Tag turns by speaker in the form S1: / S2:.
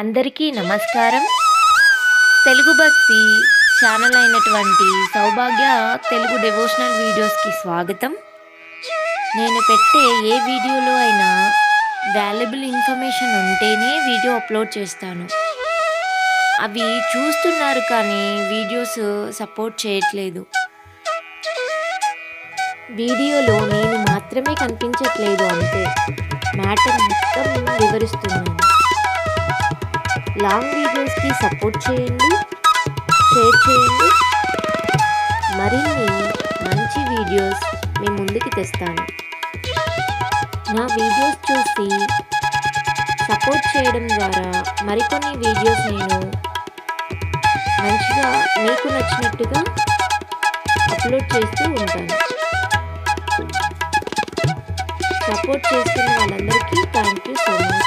S1: అందరికీ నమస్కారం. తెలుగు భక్తి ఛానల్ అయినటువంటి సౌభాగ్య తెలుగు డివోషనల్ వీడియోస్కి స్వాగతం. నేను పెట్టే ఏ వీడియోలో అయినా వాల్యుబుల్ ఇన్ఫర్మేషన్ ఉంటేనే వీడియో అప్లోడ్ చేస్తాను. అవి చూస్తున్నారు కానీ వీడియోస్ సపోర్ట్ చేయట్లేదు. వీడియోలో నేను మాత్రమే కనిపించట్లేదు అంతే మ్యాటర్ మొత్తం వివరిస్తున్నాను. లాంగ్ వీడియోస్కి సపోర్ట్ చేయండి షేర్ చేయండి. మరిన్ని మంచి వీడియోస్ మీ ముందుకి తెస్తాను. నా వీడియోస్ చూసి సపోర్ట్ చేయడం ద్వారా మరికొన్ని వీడియోస్ నేను మంచిగా మీకు నచ్చినట్టుగా అప్లోడ్ చేస్తూ ఉంటాను. సపోర్ట్ చేస్తున్న వాళ్ళందరికీ థ్యాంక్ యూ సో మచ్.